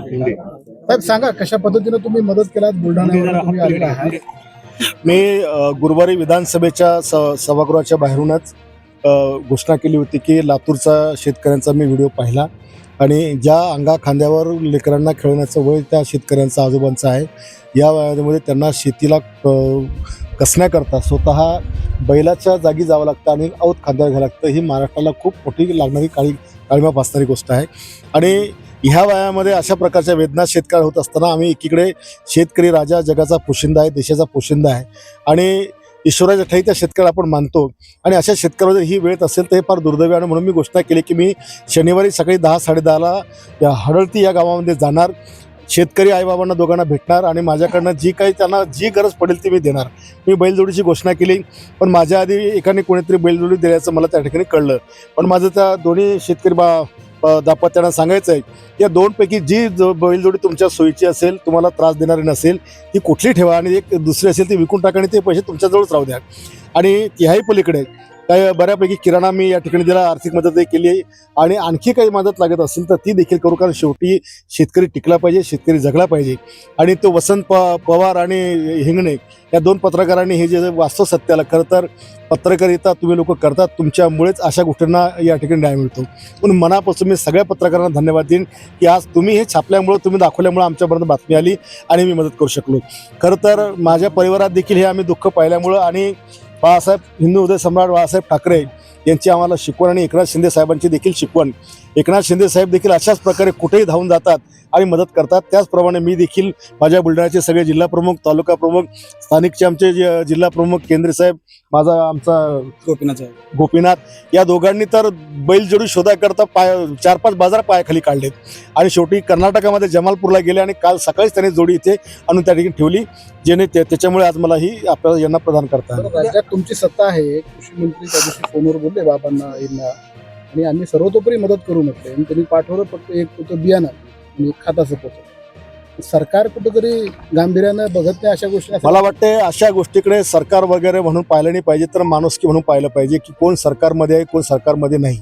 साहेब सांगा कशा पद्धतीने तुम्ही मदत केलात? आलेला आहात. मी गुरुवारी विधानसभेच्या सभागृहाच्या बाहेरूनच घोषणा केली होती की लातूरचा शेतकऱ्यांचा मी व्हिडिओ पाहिला आणि ज्या अंगा खांद्यावर लेकरांना खेळण्याचं वय त्या शेतकऱ्यांचं आजोबांचं आहे या वयामध्ये त्यांना शेतीला कसण्याकरता स्वतः बैलाच्या जागी जावं लागतं आणि औत खांद्यावर घ्यावं लागतं ही महाराष्ट्राला खूप मोठी लागणारी काळी काळीमा फासणारी गोष्ट आहे. आणि ह्या वयामध्ये अशा प्रकारच्या वेदना शेतकऱ्या होत असताना आम्ही एकीकडे शेतकरी राजा जगाचा पोशिंदा आहे देशाचा पोशिंदा आहे. आणि ईश्वराच्या ठाई त्या शेतकऱ्याला आपण मानतो. आणि अशा शेतकऱ्याला जर ही वेळ असेल तर हे फार दुर्दैवी आणि म्हणून मी घोषणा केली की मी शनिवारी सकाळी दहा साडेदहाला या हडळती या गावामध्ये जाणार. शेतकरी आईबाबांना दोघांना भेटणार आणि माझ्याकडनं जी काही त्यांना जी गरज पडेल ती मी देणार. मी बैलजोडीची घोषणा केली पण माझ्या आधी एकाने कोणीतरी बैलजोडी देण्याचं मला त्या ठिकाणी कळलं. पण माझं त्या दोन्ही शेतकरी बा दाम्पत्यांना सांगायचं आहे या दोनपैकी जी जो बैलजोडी तुमच्या सोयीची असेल तुम्हाला त्रास देणारी नसेल ती कुठली ठेवा आणि एक दुसरी असेल ती विकून टाका आणि ते पैसे तुमच्याजवळच राहू द्या. आणि ह्याही पलीकडे काही बऱ्यापैकी किराणा मी या ठिकाणी दिला आर्थिक मदत केली आहे आणि आणखी काही मदत लागत असेल तर ती देखील करू कारण शेवटी शेतकरी टिकला पाहिजे शेतकरी जगला पाहिजे. आणि तो वसंत प पवार आणि हिंगणे या दोन पत्रकारांनी हे जे वास्तव सत्याला खरं तर पत्रकारिता तुम्ही लोक करतात तुमच्यामुळेच अशा गोष्टींना या ठिकाणी न्याय मिळतो. म्हणून मनापासून मी सगळ्या पत्रकारांना धन्यवाद देईन की आज तुम्ही हे छापल्यामुळं तुम्ही दाखवल्यामुळं आमच्यापर्यंत बातमी आली आणि मी मदत करू शकलो. खरं तर माझ्या परिवारात देखील हे आम्ही दुःख पाहिल्यामुळं आणि बाळासाहेब हिंदू उदय सम्राट बाळासाहेब ठाकरे यांची आम्हाला शिकवण आणि एकनाथ शिंदे साहेबांची देखील शिकवण. एकनाथ शिंदे साहेब देखील अशाच प्रकारे कुठेही धावून जातात आणि मदत करतात. त्याचप्रमाणे मी देखील माझ्या बुलढाण्याचे सगळे जिल्हा प्रमुख तालुका प्रमुख स्थानिकचे आमचे जिल्हा प्रमुख केंद्रे साहेब माझा आमचा गोपीनाथ गोपीनाथ या दोघांनी तर बैलजोडी शोधाकरता पाय चार पाच बाजार पायाखाली काढलेत. आणि शेवटी कर्नाटकामध्ये जमालपूरला गेले आणि काल सकाळीच त्यांनी जोडी इथे आणून त्या ठिकाणी ठेवली जेणे ते- त्याच्यामुळे आज मला ही आपल्याला यांना प्रदान करता आली. राज्यात तुमची सत्ता आहे. कृषी मंत्री त्या दिवशी फोनवर बोलले बाबांना यांना. आणि आम्ही सर्वतोपरी मदत करू म्हटलं. आणि त्यांनी पाठवलं फक्त एक होतं बियाणं आणि एक खाताचं पोतं. सरकार कुठंतरी गांभीर्यानं बघत नाही अशा गोष्टी मला वाटते अशा गोष्टीकडे सरकार वगैरे म्हणून पाहिलं नाही पाहिजे तर माणुसकी म्हणून पाहिलं पाहिजे की कोण सरकारमध्ये आहे कोण सरकारमध्ये नाही.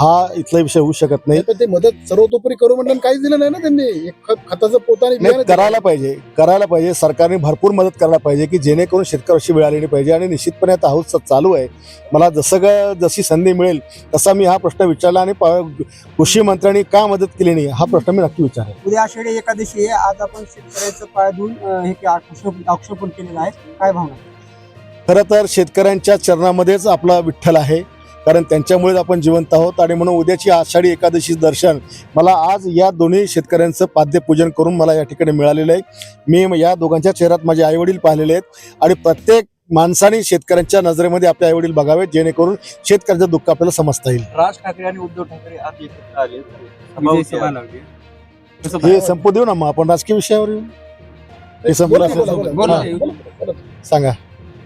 हा इथला विषय होऊ शकत नाही. पण ते मदत सर्वतोपरी करू म्हटलं आणि काहीच दिलं नाही ना त्यांनी. एक खत- खताचं पोतं आणि बियाणं नाही दिलं. करायला पाहिजे. करायला पाहिजे. सरकारने भरपूर मदत करायला पाहिजे की जेणेकरून शेतकऱ्याशी वेळ आली नाही पाहिजे आणि निश्चितपणे आता हाऊस चालू आहे. मला जसं का जशी संधी मिळेल तसा मी हा प्रश्न विचारला आणि प- कृषी मंत्र्यांनी का मदत केली नाही हा प्रश्न मी नक्की विचारेल उद्या आषाढी एकादशी आहे. आज आपण शेतकऱ्याचं पाय धुवून अं, हे के- आक्षेप- आक्षेपण केलेलं आहे. काय भावना? खरं तर शेतकऱ्यांच्या चरणामध्येच आपला विठ्ठल आहे. कारण त्यांच्यामुळेच आपण जिवंत आहोत आणि म्हणून उद्याची आषाढी एकादशी दर्शन मला आज या दोन्ही शेतकऱ्यांचं पाद्यपूजन करून मला या ठिकाणी मिळालेलं आहे. मी या दोघांच्या चेहऱ्यात माझे आईवडील पाहिलेले आहेत आणि प्रत्येक माणसाने शेतकऱ्यांच्या नजरेमध्ये आपले आईवडील बघावेत जेणेकरून शेतकऱ्याचं दुःख आपल्याला समजता येईल. राज ठाकरे आणि उद्धव ठाकरे आज एकत्र आले. हे संपू देऊ ना मग आपण राजकीय विषयावर येऊ? हे संपलं. सांगा.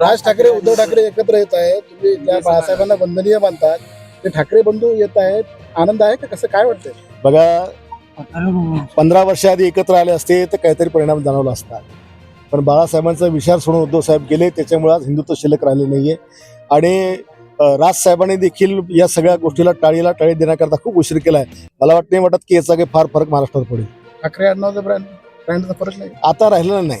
राज ठाकरे उद्धव ठाकरे एकत्र येत आहेत. तुम्ही ज्या बाळासाहेबांना वंदनीय मानतात. ते ठाकरे बंधू येत आहेत. आनंद आहे का? कसं काय वाटतंय? बघा पंधरा वर्षाआधी एकत्र आले असते तर काहीतरी परिणाम जाणवला असता. पण बाळासाहेबांचा विचार सोडून उद्धव साहेब गेले त्याच्यामुळे आज हिंदुत्व शिल्लक राहिले नाहीये. आणि राज साहेबांनी देखील या सगळ्या गोष्टीला टाळीला टाळी देण्याकरता खूप उशीर केलाय. मला वाटत नाही वाटत की याचा काही फार फरक महाराष्ट्रात पडेल. ठाकरे ब्रँडचा फरक नाही? आता राहिलेला नाही.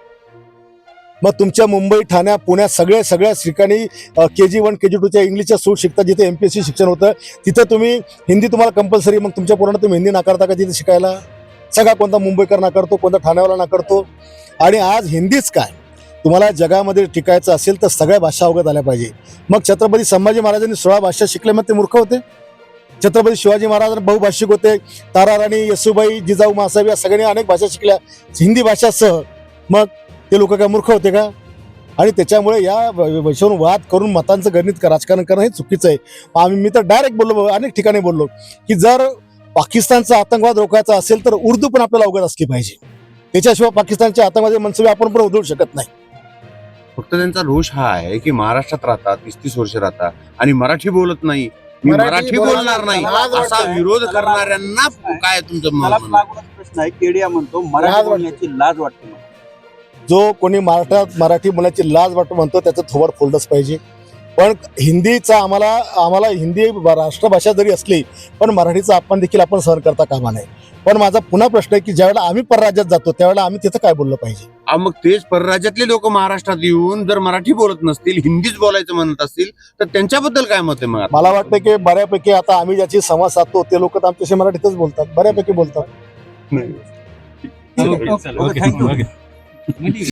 मग तुमच्या मुंबई ठाण्या पुण्यात सगळ्या सगळ्या ठिकाणी के जी वन के जी टूच्या इंग्लिशच्या सूट शिकता जिथे एम पी एस सी शिक्षण होतं तिथं तुम्ही हिंदी तुम्हाला कंपल्सरी मग तुमच्या पोरांना तुम्ही हिंदी नाकारता का तिथे शिकायला? सगळा कोणता मुंबईकर नाकारतो कोणता ठाण्यावाला नाकारतो. आणि आज हिंदीच काय? तुम्हाला जगामध्ये टिकायचं असेल तर सगळ्या भाषा अवगत आल्या पाहिजे. मग छत्रपती संभाजी महाराजांनी सोळा भाषा शिकल्या मग ते मूर्ख होते. छत्रपती शिवाजी महाराज बहुभाषिक होते. तारा राणी येसुबाई जिजाऊ मासाहेब या सगळ्यांनी अनेक भाषा शिकल्या. हिंदी भाषासह मग ते लोक काय मूर्ख होते का? आणि त्याच्यामुळे या विषयावरून वाद करून मतांचं गणित राजकारण करणं हे चुकीचं आहे. आम्ही मी तर डायरेक्ट बोललो अनेक ठिकाणी बोललो की जर पाकिस्तानचा आतंकवाद रोखायचा असेल तर उर्दू पण आपल्याला अवगत असली पाहिजे. त्याच्याशिवाय पाकिस्तानच्या हातामध्ये मनसुबे आपण पण उधळू शकत नाही. फक्त त्यांचा रोष हा आहे की महाराष्ट्रात राहतात तीस तीस वर्ष राहतात आणि मराठी बोलत नाही. मी मराठी बोलणार नाही. असा. विरोध करणाऱ्यांना काय तुमचं प्रश्न आहे. केडिया म्हणतो मराठी. बोलण्याची लाज वाटते. जो कोणी मराठ्यात मराठी बोलण्याची लाज वाटतो म्हणतो त्याचं थोबड फोल्डच पाहिजे. पण हिंदीचा आम्हाला आम्हाला हिंदी राष्ट्रभाषा जरी असली पण मराठीचा अपमान देखील आपण सहन करता कामा नये. पण माझा पुन्हा प्रश्न आहे की ज्यावेळेला आम्ही परराज्यात जातो त्यावेळेला आम्ही तिथं काय बोललं पाहिजे? मग तेच परराज्यातले लोक महाराष्ट्रात येऊन जर मराठी बोलत नसतील हिंदीच बोलायचं म्हणत असतील तर त्यांच्याबद्दल काय मत आहे मग आता? मला वाटतं की बऱ्यापैकी आता आम्ही ज्याची संवाद साधतो ते लोक तर आमच्याशी मराठीतच बोलतात. बऱ्यापैकी बोलतात. Okay, Mali.